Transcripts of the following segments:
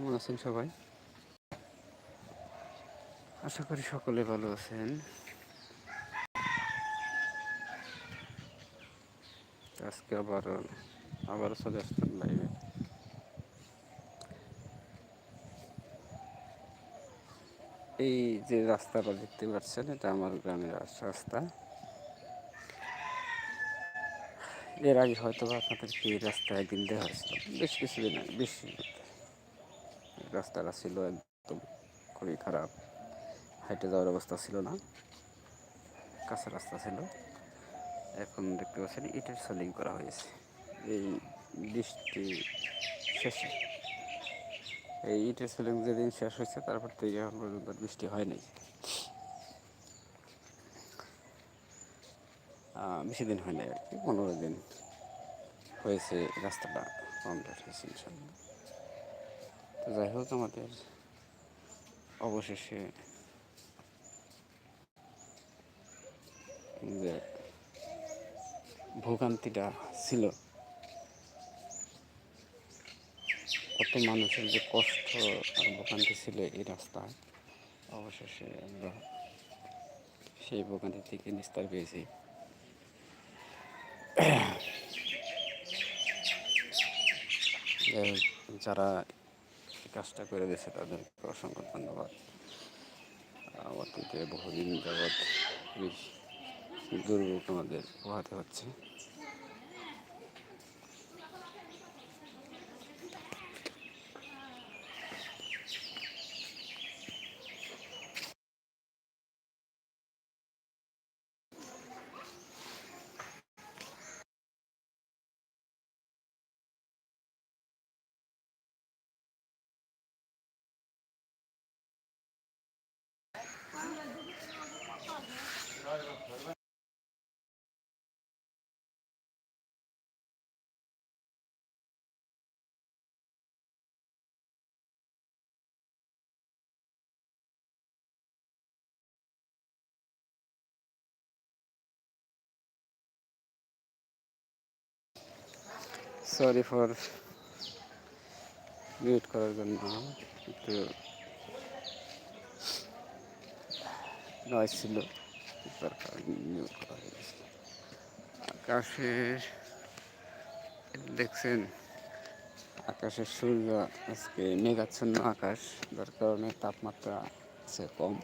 কেমন আছেন সবাই? আশা করি সকলে ভালো আছেন। আজকে আবার আবার চলে আসলাম লাইভে এই যে রাস্তাটা দেখতে পাচ্ছেন, এটা আমার গ্রামের রাস্তা। এর আগে হয়তো আপনাদেরকে এই রাস্তা একদিন দেওয়া হয়েছিল, বেশ কিছুদিন আগে, বেশি রাস্তাটা ছিল একদম খুবই খারাপ। হাইটে যাওয়ার অবস্থা ছিল না। কাঁচা রাস্তা ছিল। এখন দেখতে পাচ্ছেন ইটের সোলিং করা হয়েছে। এই বৃষ্টি শেষে। এই ইটের সোলিং যেদিন শেষ হয়েছে, তারপর থেকে এখন পর্যন্ত বৃষ্টি হয়নি বেশি দিন হয় নাই আর কি। পনেরো দিন হয়েছে রাস্তাটা কমপ্লিট হয়েছে ইনশাল্লাহ। যাই হোক আমাদের অবশেষে যে ভোগান্তিটা ছিল, কত মানুষের যে কষ্ট আর ভোগান্তি ছিল এই রাস্তায়, অবশেষে আমরা সেই ভোগান্তি থেকে নিস্তার পেয়েছি। যারা কাজটা করে দিয়েছে তাদেরকে অসংখ্য ধন্যবাদ। অতীতে বহুদিন যাবৎ দুর্ভোগ আমাদের পোহাতে হচ্ছে। সরি ফর মিউট করার জন্য। একটু নয় ছিল মিউট করা আকাশের দেখছেন, আকাশের সূর্য, আজকে মেঘাচ্ছন্ন আকাশ, যার কারণে তাপমাত্রা আছে কম।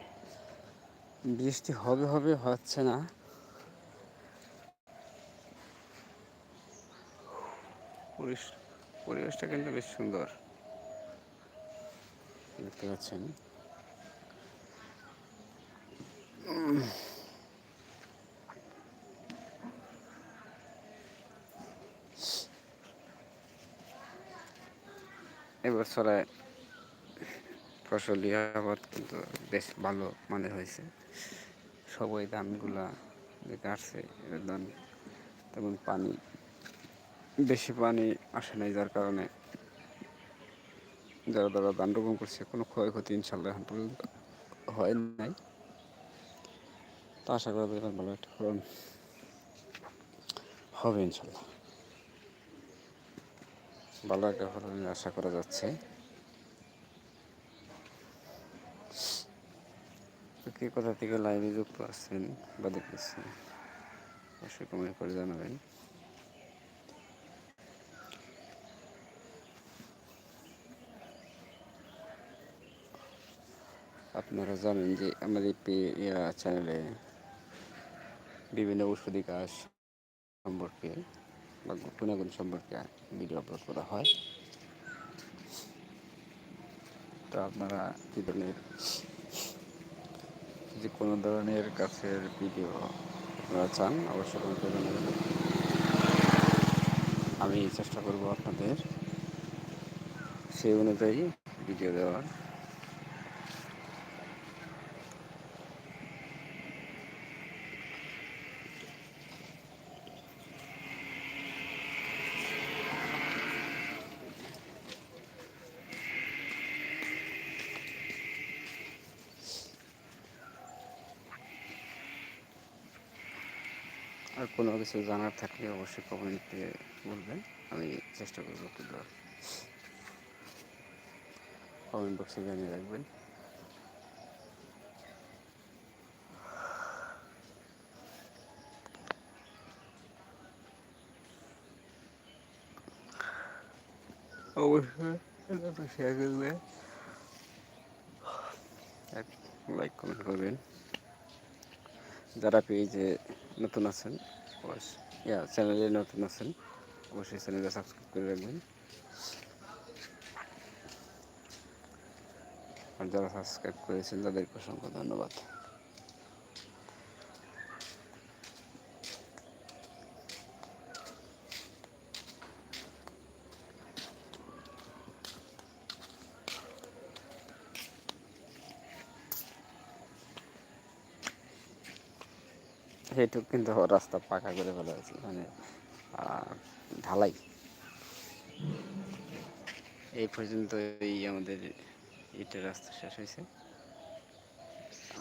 বৃষ্টি হবে হবে হচ্ছে না পরিবেশটা কিন্তু বেশ সুন্দর। দেখতে পাচ্ছেন। এবছরে ফসলি আবাদ কিন্তু বেশ ভালো মানে হয়েছে। সবাই ধানগুলা যে কাটছে তেমন পানি বেশি পানি আসে নাই যার কারণে যারা যারা ধান রোপণ করছে কোনো ক্ষয়ক্ষতি ইনশাল্লাহ এখন পর্যন্ত হয় নাই। তো আশা করা যায় ভালো একটা ফলন হবে ইনশাল্লাহ ভালো একটা ফলনের আশা করা যাচ্ছে। কে কোথা থেকে লাইভে যুক্ত আছেন বা দেখতেছেন, অবশ্যই কমেন্ট করে জানাবেন। আপনারা জানেন যে আমাদের চ্যানেলে বিভিন্ন ঔষধি গাছ সম্পর্কে বা গুণাগুণ সম্পর্কে ভিডিও আপলোড করা হয়। তো আপনারা কী ধরনের, যে কোনো ধরনের গাছের ভিডিও আপনারা চান, অবশ্যই কমেন্টে জানাবেন। আমি চেষ্টা করব আপনাদের সেই অনুযায়ী ভিডিও দেওয়ার। আর কোনো কিছু জানার থাকলে অবশ্যই কমেন্টে বলবেন। আমি চেষ্টা করব একটু দেওয়ার। কমেন্ট বক্সে জানিয়ে রাখবেন। অবশ্যই শেয়ার লাইক কমেন্ট করবেন। যারা পেজে নতুন আছেন ইয়া, চ্যানেলে নতুন আছেন, অবশ্যই চ্যানেলটা সাবস্ক্রাইব করে রাখবেন। আর যারা সাবস্ক্রাইব করেছেন, তাদেরকে অসংখ্য ধন্যবাদ। এইটুকু কিন্তু রাস্তা পাকা করে ফেলা হয়েছে মানে ঢালাই। এই পর্যন্ত এই আমাদের ইটের রাস্তা শেষ হয়েছে।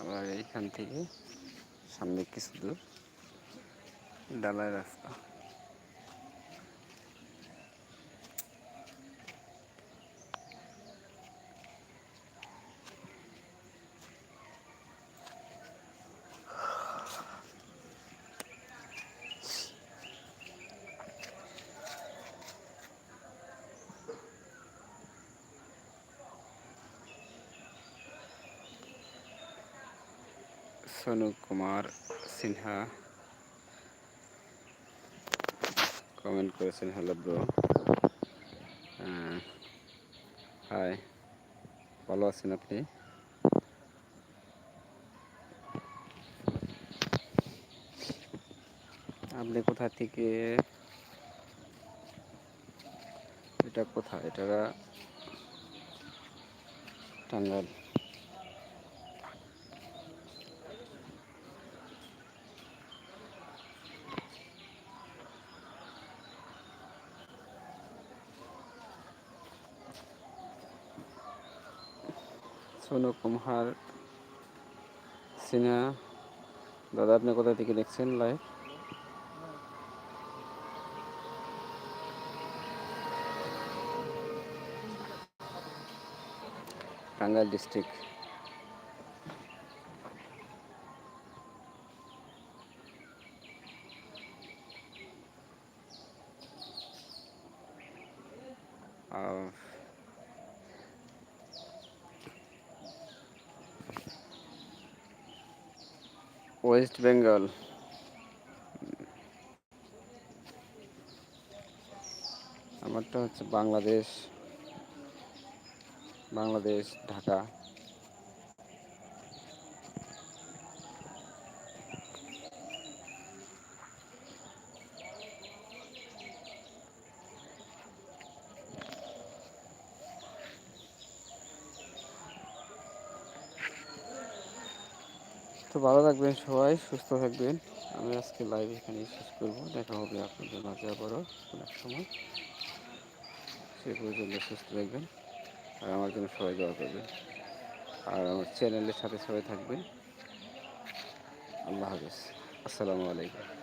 আবার এইখান থেকে সামনে কিছু দূর ডালাই রাস্তা। সোনু কুমার সিনহা। কমেন্ট করেছেন হ্যালো ব্রো হাই ভালো আছেন আপনি? আপনি কোথা থেকে? এটা কোথায়? এটা টাঙ্গাইল। সোনু কুমার সিনহা দাদা আপনি কোথা থেকে দেখছেন live Tangail district west Bengal. আমারটা হচ্ছে বাংলাদেশ। বাংলাদেশ ঢাকা। তো ভালো থাকবেন সবাই, সুস্থ থাকবেন। আমি আজকে লাইভ এখানে শেষ করব। দেখা হবে আপনাদের মাঝে আবারও অনেক সময়। সে পর্যন্ত সুস্থ থাকবেন আর আমার জন্য সবাই দোয়া করবেন। আর আমার চ্যানেলের সাথে সবাই থাকবেন। আল্লাহ হাফিজ। আসসালামু আলাইকুম।